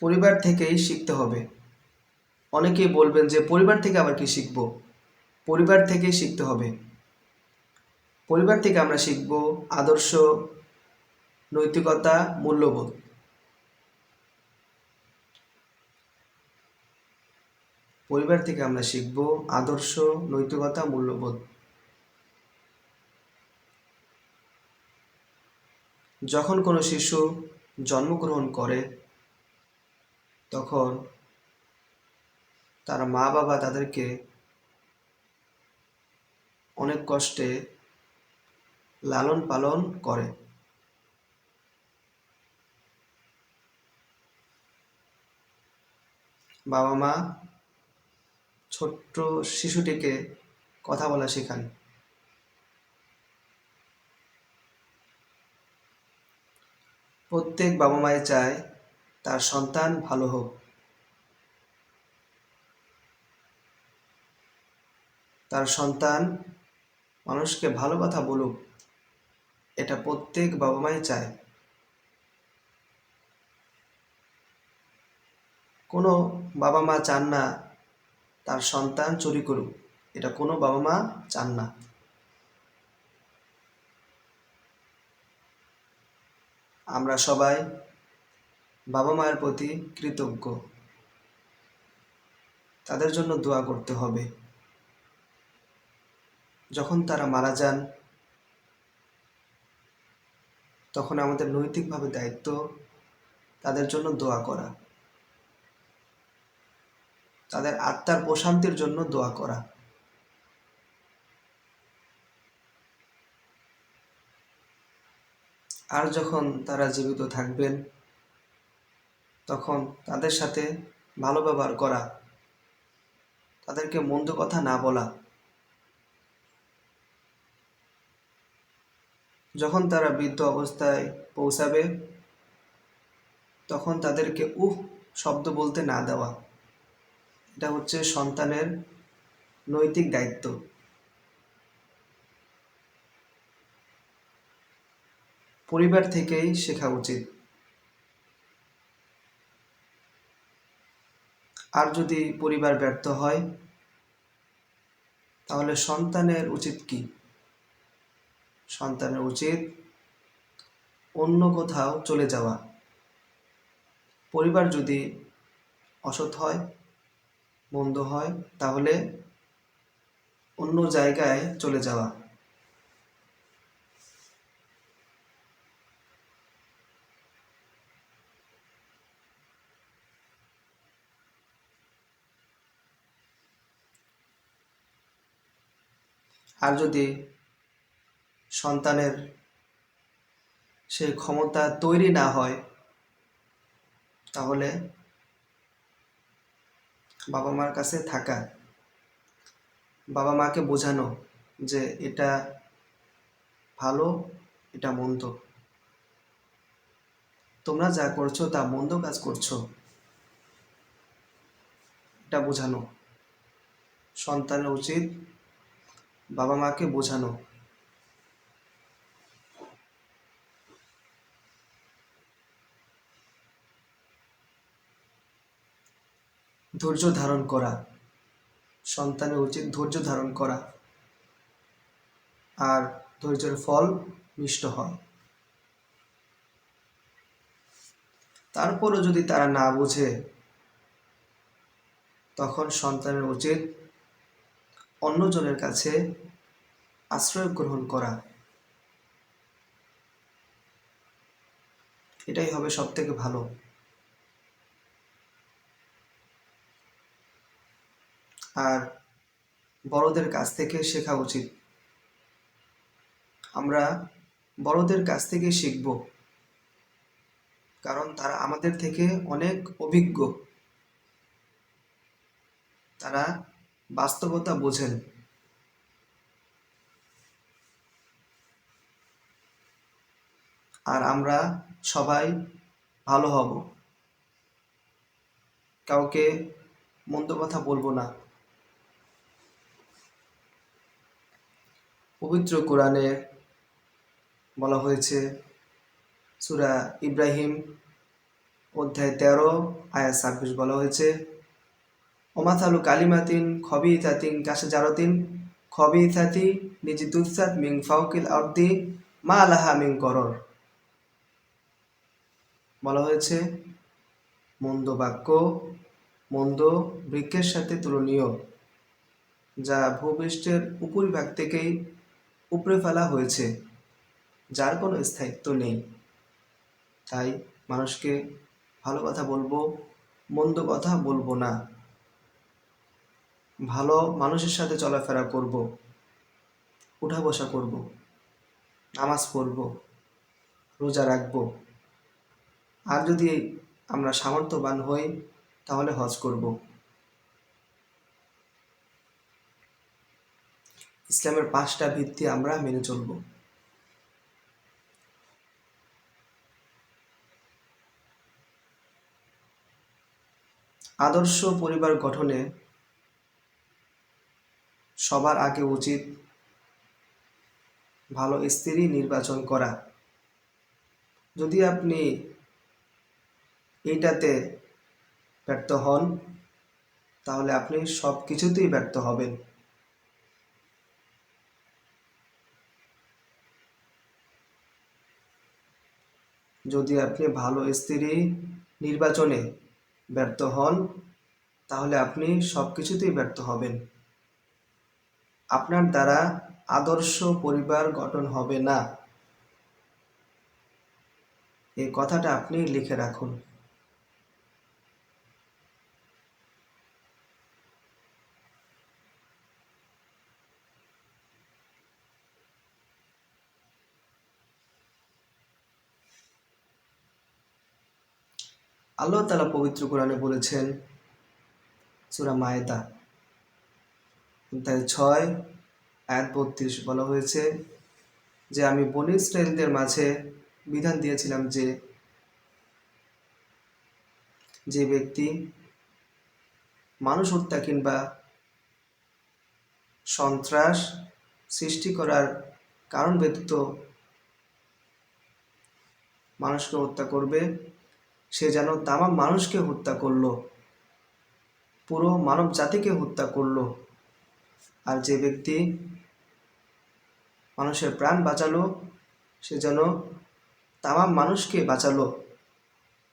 পরিবার থেকেই শিখতে হবে। অনেকেই বলবেন যে, পরিবার থেকে আবার কি শিখব? পরিবার থেকেই শিখতে হবে। পরিবার থেকে আমরা শিখব আদর্শ, নৈতিকতা, মূল্যবোধ। পরিবার থেকে আমরা শিখব আদর্শ, নৈতিকতা, মূল্যবোধ। যখন কোনো শিশু জন্মগ্রহণ করে তখন তার মা বাবা তাদেরকে অনেক কষ্টে লালন পালন করে। বাবা মা ছোট্ট শিশুটিকে কথা বলা শেখান। প্রত্যেক বাবা মাই চায় তার সন্তান ভালো হোক। তার সন্তান মানুষকে ভালো কথা বলুক, এটা প্রত্যেক বাবা মাই চায়। কোনো বাবা মা চান না তার সন্তান চুরি করুক, এটা কোনো বাবা মা চান না। আমরা সবাই বাবা মায়ের প্রতি কৃতজ্ঞ। তাদের জন্য দোয়া করতে হবে। যখন তারা মারা যান, তখন আমাদের নৈতিকভাবে দায়িত্ব তাদের জন্য দোয়া করা। তাদের আত্মার প্রশান্তির জন্য দোয়া করা। আর যখন তারা জীবিত থাকবেন তখন তাদের সাথে ভালো ব্যবহার করা, তাদেরকে মন্দ কথা না বলা। যখন তারা বৃদ্ধ অবস্থায় পৌঁছাবে, তখন তাদেরকে উহ শব্দ বলতে না দেওয়া। এটা হচ্ছে সন্তানের নৈতিক দায়িত্ব। পরিবার থেকেই শেখা উচিত। আর যদি পরিবার ব্যর্থ হয়, তাহলে সন্তানের উচিত কি? সন্তানের উচিত অন্য কোথাও চলে যাওয়া। পরিবার যদি অসৎ হয়, মন্দ হয়, তাহলে অন্য জায়গায় চলে যাওয়া। আর যদি সন্তানের সেই ক্ষমতা তৈরি না হয়, তাহলে বাবা মার কাছে থাকা, বাবা মাকে বোঝানো যে এটা ভালো, এটা মন্দ। তোমরা যা করছ তা মন্দ কাজ করছ। এটা বোঝানো। সন্তানের উচিত বাবা মাকে বোঝানো। ধৈর্য ধারণ করা। সন্তানের উচিত ধৈর্য ধারণ করা। আর ধৈর্যের ফল মিষ্ট হয় তারপরও যদি তারা না বোঝে, তখন সন্তানের উচিত অন্যজনের কাছে আশ্রয় গ্রহণ করা। এটাই হবে সব থেকে ভালো। আর বড়দের কাছ থেকে শেখা উচিত। আমরা বড়দের কাছ থেকে শিখব। কারণ তারা আমাদের থেকে অনেক অভিজ্ঞ। তারা বাস্তবতা বোঝেন। আর আমরা সবাই ভালো হব। কাউকে মন্দ কথা বলব না। পবিত্র কোরআনে বলা হয়েছে, সুরা ইব্রাহিম অধ্যায় তেরো আয়া ছাব্বিশ বলা হয়েছে ওমাথালু কালিমাতিন জারতিন খবি ইথাতি নিজি দুসাত মিং ফাউকিল আর্দি, মা আলাহা মিং করর। বলা হয়েছে, মন্দ বাক্য, মন্দ বৃক্ষের সাথে তুলনীয়, যা ভূপৃষ্ঠের উপরিভাগ থেকেই উপড়ে ফেলা হয়েছে, যার কোনো স্থায়িত্ব নেই। তাই মানুষকে ভালো কথা বলব, মন্দ কথা বলব না। ভালো মানুষের সাথে চলাফেরা করব, উঠা বসা করব, নামাজ পড়ব, রোজা রাখব। আর যদি আমরা সামর্থ্যবান হই, তাহলে হজ করব। ইসলামের পাঁচটা ভিত্তি আমরা মেনে চলব। আদর্শ পরিবার গঠনে সবার আগে উচিত ভালো স্ত্রী নির্বাচন করা। যদি আপনি এইটাতে ব্যর্থ হন, তাহলে আপনি সব কিছুতেই ব্যর্থ হবেন। যদি আপনি ভালো স্ত্রী নির্বাচনে ব্যর্থ হন, তাহলে আপনি সব কিছুতেই ব্যর্থ হবেন। আপনার দ্বারা আদর্শ পরিবার গঠন হবে না। এই কথাটা আপনি লিখে রাখুন। আল্লাহ তালা পবিত্র কোরআনে বলেছেন, সুরা মায়েদা অধ্যায় ছয় আয়াত বত্রিশ বলা হয়েছে যে আমি বনি ইসরায়েলদের মাঝে বিধান দিয়েছিলাম যে যে ব্যক্তি মানুষ হত্যা কিংবা সন্ত্রাস সৃষ্টি করার কারণ ব্যতীত মানুষকে হত্যা করবে, সে যেন তামাম মানুষকে হত্যা করল, পুরো মানব জাতিকে হত্যা করল। আর যে ব্যক্তি মানুষের প্রাণ বাঁচালো, সে যেন তামাম মানুষকে বাঁচালো,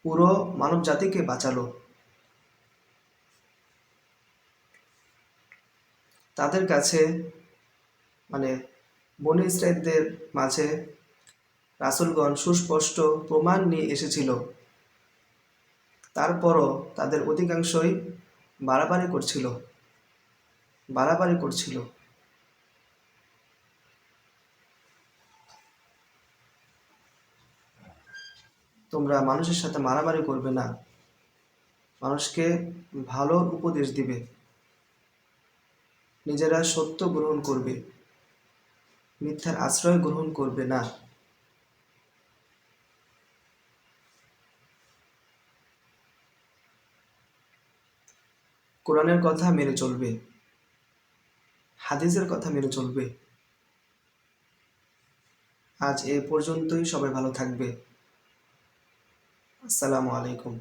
পুরো মানব জাতিকে বাঁচালো। তাদের কাছে মানে বনি ইসরায়েলদের মাঝে রাসুলগণ সুস্পষ্ট প্রমাণ নিয়ে এসেছিল। তারপরও তাদের অধিকাংশই বাড়াবাড়ি করছিল। বাড়াবাড়ি করছিল। তোমরা মানুষের সাথে মারামারি করবে না। মানুষকে ভালো উপদেশ দিবে। নিজেরা সত্য গ্রহণ করবে। মিথ্যার আশ্রয় গ্রহণ করবে না। কোরআনের কথা মেনে চলবে। হাদিসের কথা মেনে চলবে। আজ এ পর্যন্তই সবাই ভালো থাকবে। আসসালামু আলাইকুম।